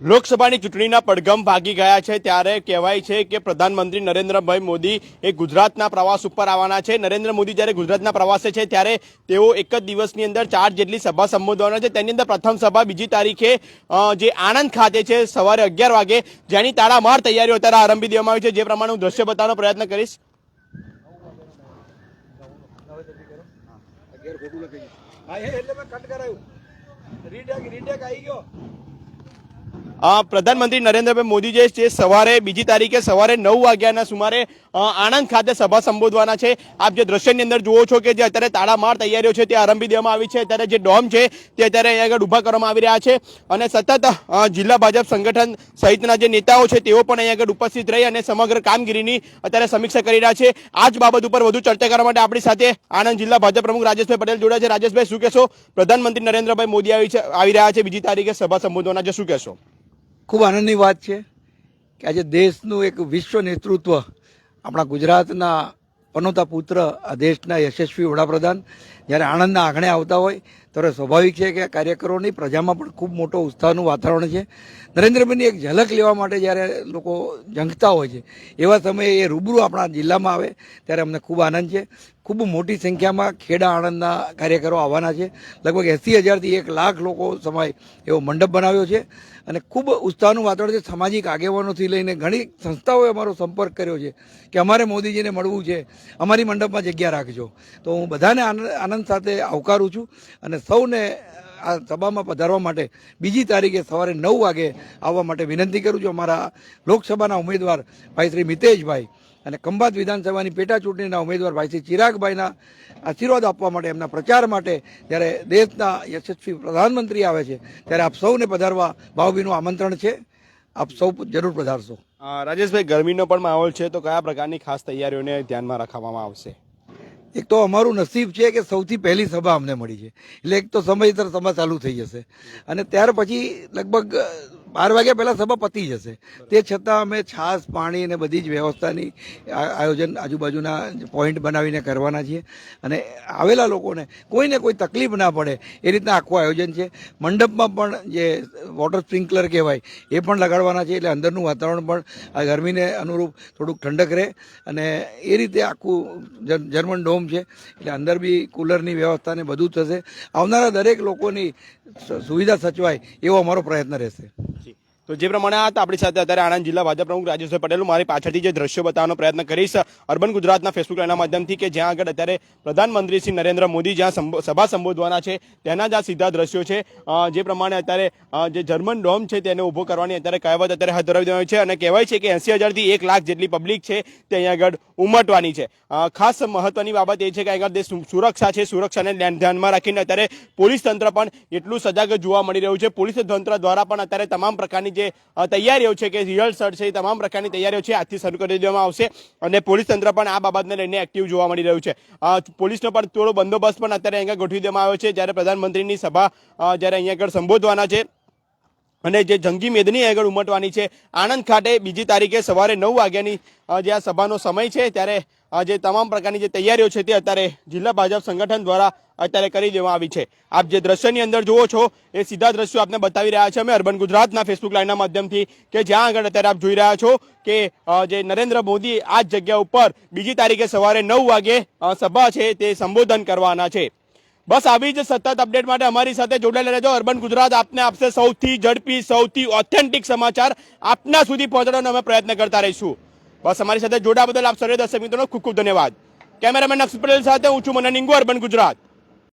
લોકસભાની ચૂંટણીના પડઘમ ભાગી ગયા છે ત્યારે કહેવાય છે કે પ્રધાનમંત્રી નરેન્દ્રભાઈ મોદી એ ગુજરાતના પ્રવાસ ઉપર આવવાના છે. નરેન્દ્ર મોદી જ્યારે ગુજરાતના પ્રવાસે છે ત્યારે તેઓ એક જ દિવસની અંદર ચાર જેટલી સભા સંબોધવાના છે. તેની અંદર પ્રથમ સભા બીજી તારીખે જે આણંદ ખાતે છે સવારે અગિયાર વાગે, જેની તાળામાર તૈયારીઓ અત્યારે આરંભી દેવામાં આવી છે. જે પ્રમાણે હું દ્રશ્ય બતાવવાનો પ્રયત્ન કરીશ. એટલે મેં કટ કરાયું. રીટેક રીટેક આવી ગયો. પ્રધાનમંત્રી નરેન્દ્રભાઈ મોદી જે છે, સવારે, બીજી તારીખે સવારે નવ વાગ્યાના સુમારે આણંદ ખાતે સભા સંબોધવાના છે. આપ જે દ્રશ્યની અંદર જુઓ છો કે જે અત્યારે તાળામાર તૈયારીઓ છે, તે આરંભી દેવામાં આવી છે. અત્યારે જે ડોમ છે, તે અત્યારે અહીંયા આગળ ઊભા કરવામાં આવી રહ્યા છે. અને સતત જિલ્લા ભાજપ સંગઠન સહિતના જે નેતાઓ છે, તેઓ પણ અહીંયા આગળ ઉપસ્થિત રહી અને સમગ્ર કામગીરીની અત્યારે સમીક્ષા કરી રહ્યા છે. આ જ બાબત ઉપર વધુ ચર્ચા કરવા માટે આપણી સાથે આણંદ જિલ્લા ભાજપ પ્રમુખ રાજેશભાઈ પટેલ જોડાયા છે. રાજેશભાઈ, શું કહેશો? પ્રધાનમંત્રી નરેન્દ્રભાઈ મોદી આવી આવી રહ્યા છે. બીજી તારીખે સભા સંબોધવાના છે. શું કહેશો? ખૂબ આનંદની વાત છે કે આજે દેશનું એક વિશ્વ નેતૃત્વ આપણા ગુજરાતના પનોતા પુત્ર, આ દેશના યશસ્વી વડાપ્રધાન જ્યારે આણંદના આંગણે આવતા હોય, ત્યારે સ્વાભાવિક છે કે કાર્યકરોની પ્રજામાં પણ ખૂબ મોટો ઉત્સાહનું વાતાવરણ છે. નરેન્દ્રભાઈની એક ઝલક લેવા માટે જ્યારે લોકો ઝંખતા હોય છે, એવા સમયે એ રૂબરૂ આપણા જિલ્લામાં આવે, ત્યારે અમને ખૂબ આનંદ છે. ખૂબ મોટી સંખ્યામાં ખેડા આણંદના કાર્યકરો આવવાના છે. લગભગ એંસી હજારથી એક લાખ લોકો સમાય એવો મંડપ બનાવ્યો છે અને ખૂબ ઉત્સાહનું વાતાવરણ છે. સામાજિક આગેવાનોથી લઈને ઘણી સંસ્થાઓએ અમારો સંપર્ક કર્યો છે કે અમારે મોદીજીને મળવું છે. અમારી મંડપમાં જગ્યા રાખજો. તો હું બધાને આનંદ સાથે આવકારું છું અને સૌને આ સભામાં પધારવા માટે બીજી તારીખે સવારે નવ વાગે આવવા માટે વિનંતી કરું છું. અમારા લોકસભાના ઉમેદવાર ભાઈ શ્રી મિતેશભાઈ અને ખંભાત વિધાનસભાની પેટા ચૂંટણીના ઉમેદવાર ભાઈ શ્રી ચિરાગભાઈના આશીર્વાદ આપવા માટે એમના પ્રચાર માટે જ્યારે દેશના યશસ્વી પ્રધાનમંત્રી આવે છે ત્યારે આપ સૌને પધારવા ભાવભીનું આમંત્રણ છે. આપ સૌ જરૂર પધારશો. રાજેશભાઈ ગરમીનો પણ માહોલ છે તો કયા પ્રકારની ખાસ તૈયારીઓને ધ્યાનમાં રાખવામાં આવશે? એક તો અમારું નસીબ છે કે સૌથી પહેલી સભા અમને મળી છે. એટલે એક તો સમયસર સભા ચાલુ થઈ જશે. અને ત્યાર પછી લગભગ બાર વાગ્યા પહેલાં સભા પતી જશે. તે છતાં અમે છાસ પાણી અને બધી જ વ્યવસ્થાની આ- આયોજન આજુબાજુના પોઈન્ટ બનાવીને કરવાના છીએ. અને આવેલા લોકોને કોઈને કોઈ તકલીફ ના પડે એ રીતના આખું આયોજન છે. મંડપમાં પણ જે વોટર સ્પ્રિંકલર કહેવાય એ પણ લગાડવાના છે. એટલે અંદરનું વાતાવરણ પણ આ ગરમીને અનુરૂપ થોડુંક ઠંડક રહે અને એ રીતે આખું જર્મન ડોમ છે. એટલે અંદર બી કુલરની વ્યવસ્થા ને બધું થશે. આવનારા દરેક લોકોની સુવિધા સચવાય એવો અમારો પ્રયત્ન રહેશે. તો જે પ્રમાણે આ આપણી સાથે અત્યારે આણંદ જિલ્લા ભાજપ પ્રમુખ રાજેશભાઈ પટેલ મારી પાછળથી જે દ્રશ્યો બતાવવાનો પ્રયત્ન કરીશ, અર્બન ગુજરાતના ફેસબુક લાઈનના માધ્યમથી કે જ્યાં આગળ અત્યારે પ્રધાનમંત્રી શ્રી નરેન્દ્ર મોદી જ્યાં સભા સંબોધવાના છે, તેના જ આ સીધા દ્રશ્યો છે. જે પ્રમાણે અત્યારે જે જર્મન ડોમ છે તેને ઊભો કરવાની અત્યારે કહેવત અત્યારે હાથ ધરાવી દેવાય છે અને કહેવાય છે કે એસી હજારથી એક લાખ જેટલી પબ્લિક છે તે અહીંયા આગળ ઉમટવાની છે. ખાસ મહત્વની બાબત એ છે કે આગળ જે સુરક્ષા છે, સુરક્ષાને ધ્યાનમાં રાખીને અત્યારે પોલીસ તંત્ર પણ એટલું સજાગ જોવા મળી રહ્યું છે. પોલીસ તંત્ર દ્વારા પણ અત્યારે તમામ પ્રકારની જે તૈયારીઓ છે કે રિહર્સલ છે, એ તમામ પ્રકારની તૈયારીઓ છે, આજથી શરૂ કરી દેવામાં આવશે. અને પોલીસ તંત્ર પણ આ બાબતને લઈને એક્ટિવ જોવા મળી રહ્યું છે. પોલીસનો પણ થોડો બંદોબસ્ત પણ અત્યારે અહીંયા ગોઠવી દેવામાં આવ્યો છે. જ્યારે પ્રધાનમંત્રીની સભા જ્યારે અહીંયા આગળ સંબોધવાના છે અને જે જંગી મેદની આગળ ઉમટવાની છે. આણંદ ખાતે બીજી તારીખે સવારે નવ વાગ્યાની જે આ સભાનો સમય છે, ત્યારે જે તમામ પ્રકારની જે તૈયારીઓ છે તે અત્યારે જિલ્લા ભાજપ સંગઠન દ્વારા અત્યારે કરી દેવામાં આવી છે. આપ જે દ્રશ્યની અંદર જુઓ છો, એ સીધા દ્રશ્યો આપને બતાવી રહ્યા છે. અમે અર્બન ગુજરાતના ફેસબુક લાઈનના માધ્યમથી કે જ્યાં આગળ અત્યારે આપ જોઈ રહ્યા છો કે જે નરેન્દ્ર મોદી આ જગ્યા ઉપર બીજી તારીખે સવારે નવ વાગે સભા છે તે સંબોધન કરવાના છે. બસ આવી જ સતત અપડેટ માટે અમારી સાથે જોડાયેલા રહેજો. અર્બન ગુજરાત આપને આપશે સૌથી ઝડપી, સૌથી ઓથેન્ટિક સમાચાર આપના સુધી પહોંચાડવાનો અમે પ્રયત્ન કરતા રહીશું. બસ અમારી સાથે જોડા બદલ આપ સર્વે દર્શક મિત્રોનો ખૂબ ખૂબ ધન્યવાદ. કેમેરામેન નક્ષ પટેલ સાથે હું છું મને નિંગુ અર્બન ગુજરાત.